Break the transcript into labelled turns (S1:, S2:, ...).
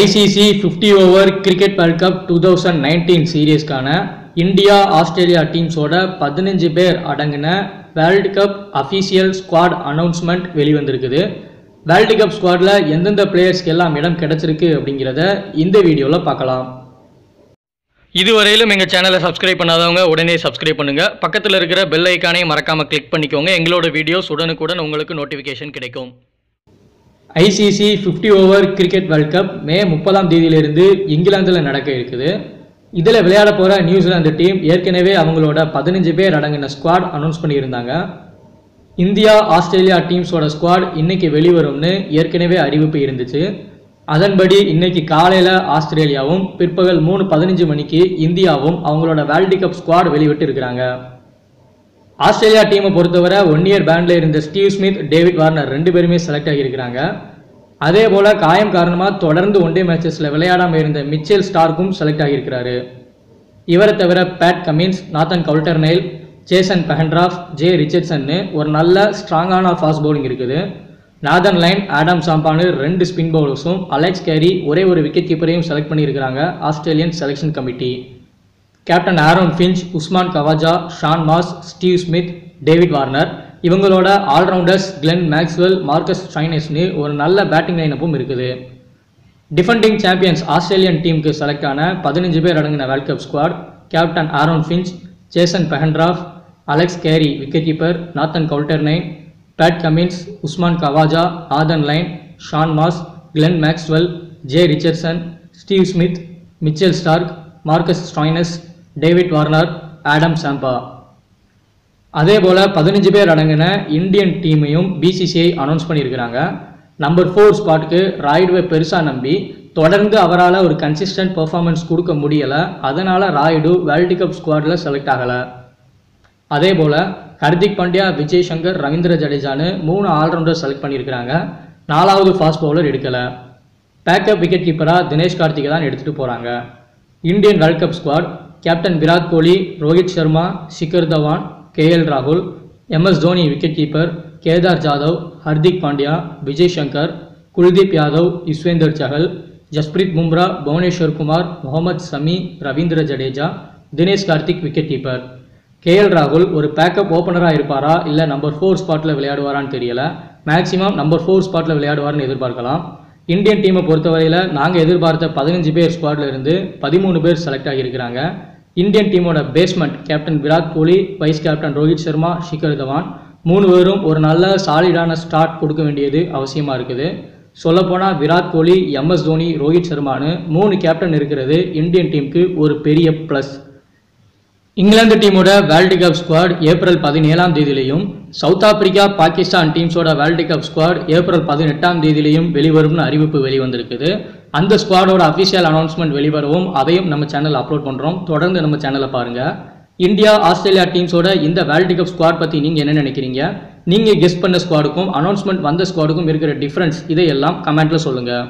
S1: ICC 50 over cricket world cup two thousand nineteen சீரீஸ்க்கான India Australia டீம்ஸோட பதினஞ்சு பேர் அடங்கின world cup official squad announcement வெளிவந்திருக்குது. World cup ஸ்குவாடில் எந்தெந்த பிளேயர்ஸ்க்கு எல்லாம் இடம் கிடைச்சிருக்கு அப்படிங்கிறத இந்த வீடியோவில் பார்க்கலாம். இதுவரையிலும் எங்கள் சேனலை சப்ஸ்கிரைப் பண்ணாதவங்க உடனே சப்ஸ்கிரைப் பண்ணுங்கள் பக்கத்தில் இருக்கிற பெல் ஐக்கானையும் மறக்காமல் கிளிக் பண்ணிக்கோங்க. எங்களோட வீடியோஸ் உடனுக்குடன் உங்களுக்கு நோட்டிஃபிகேஷன் கிடைக்கும். ICC 50 over cricket world cup May முப்பதாம் தேதியிலிருந்து இங்கிலாந்தில் நடக்க இருக்குது. இதில் விளையாட போகிற நியூசிலாந்து டீம் ஏற்கனவே அவங்களோட பதினஞ்சு பேர் அடங்கின ஸ்குவாட் அனௌன்ஸ் பண்ணியிருந்தாங்க. இந்தியா ஆஸ்திரேலியா டீம்ஸோட ஸ்குவாட் இன்னைக்கு வெளிவரும்னு ஏற்கனவே அறிவிப்பு இருந்துச்சு. அதன்படி இன்னைக்கு காலையில் ஆஸ்திரேலியாவும் பிற்பகல் மூணு பதினஞ்சு மணிக்கு இந்தியாவும் அவங்களோட வேர்ல்டு கப் ஸ்குவாட் வெளிவிட்டு இருக்கிறாங்க. ஆஸ்திரேலியா டீமை பொறுத்தவரை ஒன் இயர் பேண்டில் இருந்த ஸ்டீவ் ஸ்மித் டேவிட் வார்னர் ரெண்டு பேருமே செலக்ட் ஆகியிருக்கிறாங்க. அதே போல் காயம் காரணமாக தொடர்ந்து ஒன்டே மேட்சஸில் விளையாடாமல் இருந்த மிச்சேல் ஸ்டார்க்கும் செலக்ட் ஆகியிருக்கிறாரு. இவரை தவிர Pat Cummins Nathan Coulter Nile Jason Behrendorff J ரிச்சர்ட்சன்னு ஒரு நல்ல ஸ்ட்ராங்கான ஃபாஸ்ட் பவுலிங் இருக்குது. நாதன் லைன் ஆடம் சாம்பானு ரெண்டு ஸ்பின் பவுலர்ஸும் அலெக்ஸ் கேரி ஒரே ஒரு விக்கெட் கீப்பரையும் செலக்ட் பண்ணியிருக்கிறாங்க Australian selection committee captain Aaron Finch Usman Khawaja Shaun Marsh Steve Smith David Warner. இவங்களோட ஆல்ரவுண்டர்ஸ் கிளென் மேக்ஸ்வெல் மார்க்கஸ் சைனஸ்னு ஒரு நல்ல பேட்டிங் லைனப்பும் இருக்குது. டிஃபெண்டிங் சாம்பியன்ஸ் ஆஸ்திரேலியன் டீமுக்கு செலக்ட் ஆன பதினஞ்சு பேர் அடங்கின world cup squad. Captain Aaron Finch Jason Behrendorff Alex Carey wicket keeper Nathan Coulter Nile Pat Cummins Usman Khawaja Nathan Lyon Shaun Marsh Glenn Maxwell J Richardson Steve Smith Mitchell Starc Marcus Stoinis David Warner Adam Zampa. அதே போல் பதினஞ்சு பேர் அடங்கின Indian டீமையும் BCCI announce பண்ணியிருக்கிறாங்க. Number four ஸ்பாட்டுக்கு ராய்டுவை பெருசாக நம்பி தொடர்ந்து அவரால் ஒரு கன்சிஸ்டன்ட் பர்ஃபார்மன்ஸ் கொடுக்க முடியலை. அதனால் ராய்டு வேர்ல்டு கப் ஸ்குவாடில் செலக்ட் ஆகலை. அதே போல் ஹர்திக் பாண்டியா விஜய் சங்கர் ரவீந்திர ஜடேஜான்னு மூணு ஆல்ரவுண்டர் செலக்ட் பண்ணியிருக்கிறாங்க. நாலாவது ஃபாஸ்ட் பவுலர் எடுக்கலை. பேக்கப் விக்கெட் கீப்பராக தினேஷ் கார்த்திகை தான் எடுத்துகிட்டு போகிறாங்க Indian world cup squad captain Virat கோலி ரோஹித் சர்மா ஷிகர் தவான் கேஎல் ராகுல் MS Dhoni wicket keeper Kedar Jadhav Hardik Pandya Vijay Shankar Kuldeep Yadav Yuzvendra Chahal Jasprit Bumrah Bhubaneswar Kumar Mohammed Sami Ravindra Jadeja Dinesh Karthik wicket keeper KL ராகுல் ஒரு பேக்கப் ஓப்பனராக இருப்பாரா? இல்லை நம்பர் ஃபோர் ஸ்பாட்டில் விளையாடுவாரான்னு தெரியல. மேக்ஸிமம் நம்பர் ஃபோர் ஸ்பாட்டில் விளையாடுவார்னு எதிர்பார்க்கலாம். இந்தியன் டீமை பொறுத்தவரையில் நாங்கள் எதிர்பார்த்த பதினஞ்சு பேர் ஸ்குவாடில் இருந்து பதிமூணு பேர் செலக்ட் ஆகியிருக்கிறாங்க. இந்தியன் டீமோட basement captain Virat Kohli vice captain Rohit Sharma Shikhar Dhawan. மூணு பேரும் ஒரு நல்ல சாலிடான ஸ்டார்ட் கொடுக்க வேண்டியது அவசியமாக இருக்குது. சொல்லப்போனால் விராட் கோலி எம்எஸ் தோனி ரோஹித் சர்மான்னு மூணு கேப்டன் இருக்கிறது இந்தியன் டீமுக்கு ஒரு பெரிய ப்ளஸ் இங்கிலாந்து டீமோட வேர்ல்டு கப் ஸ்குவாட் ஏப்ரல் பதினேழாம் தேதியிலையும் சவுத் ஆப்பிரிக்கா பாகிஸ்தான் டீம்ஸோட வேர்ல்டு கப் ஸ்குவாட் ஏப்ரல் பதினெட்டாம் தேதியிலையும் வெளிவரும்னு அறிவிப்பு வெளிவந்திருக்குது. அந்த ஸ்குவாடோட அஃபிஷியல் அனௌன்ஸ்மெண்ட் வெளிவரவும் அதையும் நம்ம சேனல் அப்லோட் பண்ணுறோம் தொடர்ந்து நம்ம சேனலை பாருங்கள் இந்தியா ஆஸ்திரேலியா டீம்ஸோட இந்த வேர்ல்டு கப் ஸ்குவாட் பற்றி நீங்கள் என்ன நினைக்கிறீங்க? நீங்கள் கெஸ் பண்ண ஸ்குவாடுக்கும் அனௌன்ஸ்மெண்ட் வந்த ஸ்குவாடுக்கும் இருக்கிற டிஃப்ரென்ஸ் இதையெல்லாம் கமெண்ட்டில் சொல்லுங்கள்